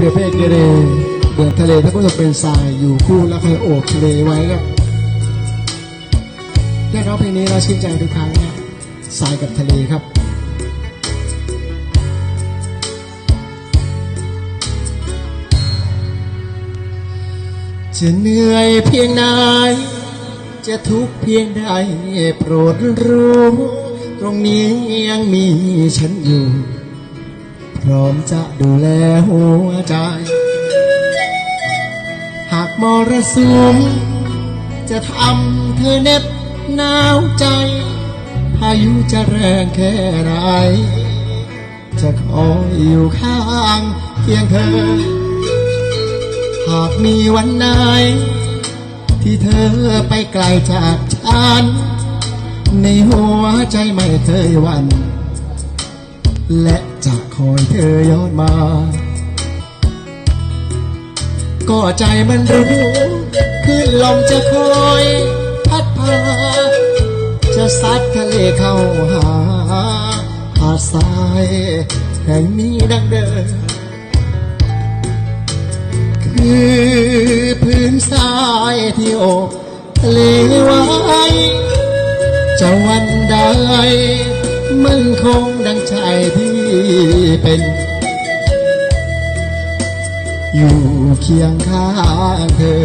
เปรียบเพศเกเรเดินทะเลถ้าก็จะเป็นทรายอยู่คู่แล้วใครโอบทะเลไว้ครับได้ร้องเพลงนี้เราชื่นใจทุกครั้งนะทรายกับทะเลครับจะเหนื่อยเพียงไหนจะทุกข์เพียงใดโปรดรู้ ตรงนี้ยังมีฉันอยู่ พร้อมจะดูแลหัวใจ หากมรสุมจะทำเธอเน็บหนาวใจ พายุจะแรงแค่ไหนจะคอยอยู่ข้างเคียงเธอ หากมีวันไหน ที่เธอไปไกลจากฉัน ในหัวใจไม่เคยวัน และจะคอยเธอย้อนมา ก็ใจมันรู้ขึ้นลมจะคอยพัดพา จะซัดทะเลเข้าหาหาดทรายแห่งนี้ดังเดิมคือพื้นทรายที่อบทะเลไว้จะวันใด มันคงดังใจที่เป็น อยู่เคียงข้างเธอ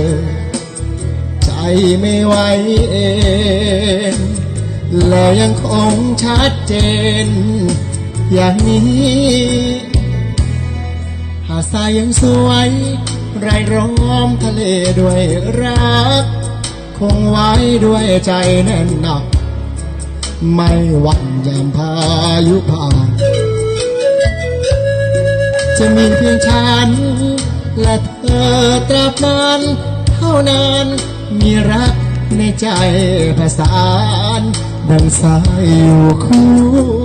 ใจไม่ไหวเองและยังคงชัดเจน อย่างนี้หาดทรายยังสวย ไรายล้อมทะเลด้วยรัก คงไว้ด้วยใจแน่นหนัก ไม่หวั่นยามพายุผ่าน จะมีเพียงฉันและเธอตราบนานเท่านั้นมีรักในใจผสานดังสายอยู่คู่